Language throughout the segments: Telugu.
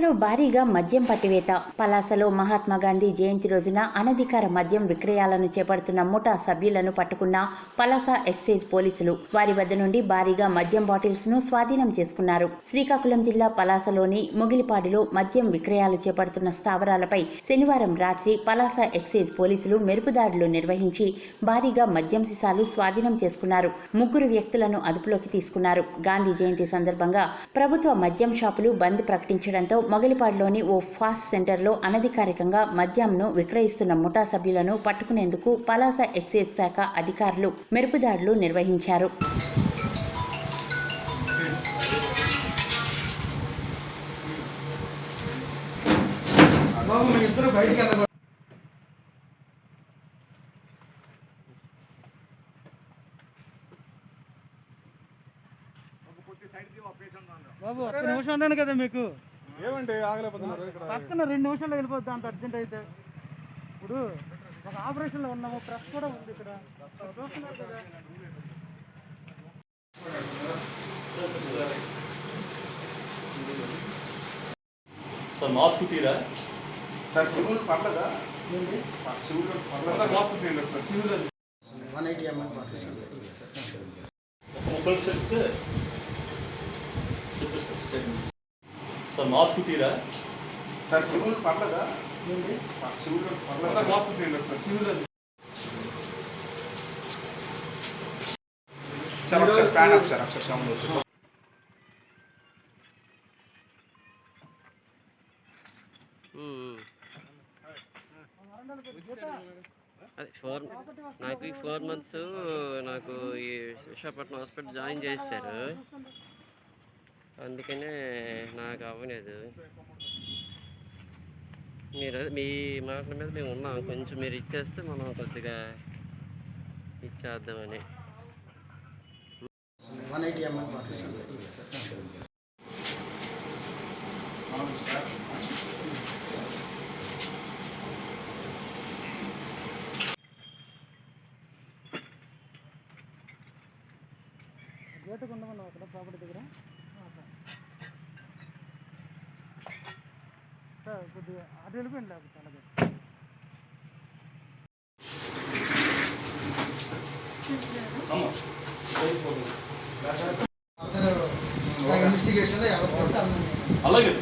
పలాసలో భారీగా మద్యం పట్టివేత. పలాసలో మహాత్మా గాంధీ జయంతి రోజున అనధికార మద్యం విక్రయాలను చేపడుతున్న ముఠా సభ్యులను పట్టుకున్న పలాస ఎక్సైజ్ పోలీసులు. వారి వద్ద నుండి భారీగా మద్యం బాటిల్స్ను స్వాధీనం చేసుకున్నారు. శ్రీకాకుళం జిల్లా పలాసలోని ముగిలిపాడులో మద్యం విక్రయాలు చేపడుతున్న స్థావరాలపై శనివారం రాత్రి పలాస ఎక్సైజ్ పోలీసులు మెరుపుదాడులు నిర్వహించి భారీగా మద్యం సీసాలు స్వాధీనం చేసుకున్నారు. ముగ్గురు వ్యక్తులను అదుపులోకి తీసుకున్నారు. గాంధీ జయంతి సందర్భంగా ప్రభుత్వ మద్యం షాపులు బంద్ ప్రకటించడంతో మొగలిపాడులోని ఓ ఫాస్ట్ సెంటర్లో అనధికారికంగా మద్యంను విక్రయిస్తున్న ముఠా సభ్యులను పట్టుకునేందుకు పలాస ఎక్సైజ్ శాఖ అధికారులు మెరుపుదాడులు నిర్వహించారు. బాబు బాబు ఒక్క నిమిషం ఉన్నాను కదా మీకు. ఏమండి ఆగలేకపోతున్నారు? ఇక్కడ పక్కన రెండు నిమిషాల్లో వెళ్ళిపోద్ది అంత అర్జెంట్ అయితే. ఇప్పుడు ఒక ఆపరేషన్లో ఉన్నాము ప్రెస్ కూడా ఉంది ఇక్కడ. చూస్తున్నారు కదా. సార్ మాస్క్ తీరా? సార్ సివిల్ పర్లేదా? సివిల్ అంతా మాస్క్ తీయండి సార్ వన్ ఎయిటీ ఎంఎల్ ఒక నిమిషాలు చెప్పేస్తాను స్టేట్మెంట్ సార్ మాస్క్ తీరా? సార్ సివిల్ పర్లేదా? సివిల్ అంతా పర్లేదా మాస్క్ తీయండి సార్. సార్ ఒకసారి ఫ్యాన్ ఆఫ్ సార్ ఒకసారి సౌండ్ వచ్చి అదే ఫోర్ నాకు ఈ ఫోర్ మంత్స్ నాకు ఈ విశాఖపట్నం హాస్పిటల్ జాయిన్ చేశారు అందుకనే నాకు అవ్వలేదు. మీరు అదే మీ మాటల మీద మేము ఉన్నాం. కొంచెం మీరు ఇచ్చేస్తే మనం కొద్దిగా ఇచ్చేద్దామని. వన్ ఎయిటీ ఎంఎల్ బాటిల్స్ గేటుకు ఉండమన్నావు అక్కడ? ప్రాపర్టీ దగ్గర? అటు వెళ్ళిపోయింది లేకపోతే అలాగే.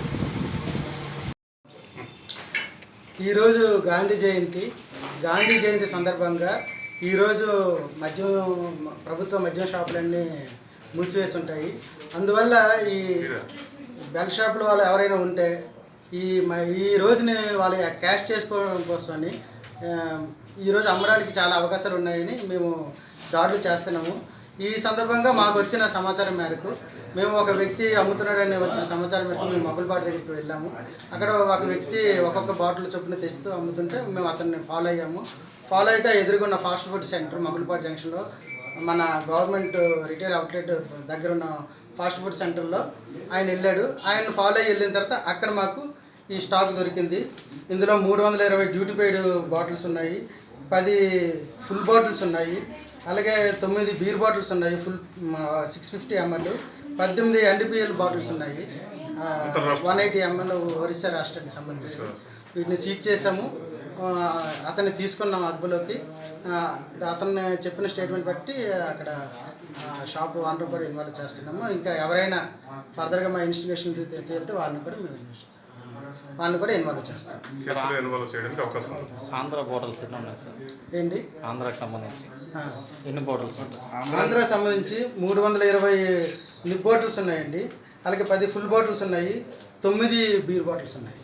ఈరోజు గాంధీ జయంతి. గాంధీ జయంతి సందర్భంగా ఈరోజు మద్యం ప్రభుత్వ మద్యం షాపులన్నీ మూసివేసి ఉంటాయి. అందువల్ల ఈ బెల్ షాపుల వాళ్ళు ఎవరైనా ఉంటే ఈ మ- ఈ రోజుని వాళ్ళ క్యాష్ చేసుకోవడం కోసమని ఈరోజు అమ్మడానికి చాలా అవకాశాలు ఉన్నాయని మేము దాడులు చేస్తున్నాము. ఈ సందర్భంగా మాకు వచ్చిన సమాచారం మేరకు మేము ఒక వ్యక్తి అమ్ముతున్నాడని వచ్చిన సమాచారం మేరకు మేము మొగలపాటి దగ్గరికి వెళ్ళాము. అక్కడ ఒక వ్యక్తి ఒక్కొక్క బాటిల్ చొప్పున తెస్తూ అమ్ముతుంటే మేము అతన్ని ఫాలో అయ్యాము. ఫాలో అయితే ఎదురుగున్న ఫాస్ట్ ఫుడ్ సెంటర్ మొగలపాటి జంక్షన్లో మన గవర్నమెంట్ రిటైల్ అవుట్లెట్ దగ్గర ఉన్న ఫాస్ట్ ఫుడ్ సెంటర్లో ఆయన వెళ్ళాడు. ఆయన ఫాలో అయ్యి వెళ్ళిన తర్వాత అక్కడ మాకు ఈ స్టాక్ దొరికింది. ఇందులో మూడు వందల ఇరవై డ్యూటీ పెయిడ్ బాటిల్స్ ఉన్నాయి. పది ఫుల్ బాటిల్స్ ఉన్నాయి. అలాగే తొమ్మిది బీర్ బాటిల్స్ ఉన్నాయి ఫుల్ సిక్స్ ఫిఫ్టీ ఎంఎల్ పద్దెనిమిది ఎన్డిపిఎల్ బాటిల్స్ ఉన్నాయి. వన్ ఎయిటీ ఎంఎల్ ఒరిస్సా రాష్ట్రానికి సంబంధించి వీటిని సీజ్ చేసాము అతన్ని తీసుకున్నాం అదుపులోకి. అతన్ని చెప్పిన స్టేట్మెంట్ బట్టి అక్కడ షాప్ వాళ్ళని కూడా ఇన్వాల్వ్ చేస్తున్నాము. ఇంకా ఎవరైనా ఫర్దర్గా మా ఇన్వెస్టిగేషన్ తేలితే వాళ్ళని కూడా మేము ఆ, వాళ్ళని కూడా ఇన్వాల్వ్ చేస్తాం కేసులో ఇన్వాల్వ్ చేయడానికి అవకాశం ఉంది. ఆంధ్ర బాటిల్స్ ఎన్ని ఉన్నాయి సార్? ఏంటి? ఆంధ్రాకి సంబంధించి. ఆ, ఎన్ని బాటిల్స్ ఉంటాయి? ఆంధ్ర సంబంధించి మూడు వందల ఇరవై నిప్ బాటిల్స్ ఉన్నాయండి. అలాగే పది ఫుల్ బాటిల్స్ ఉన్నాయి. తొమ్మిది బీర్ బాటిల్స్ ఉన్నాయి.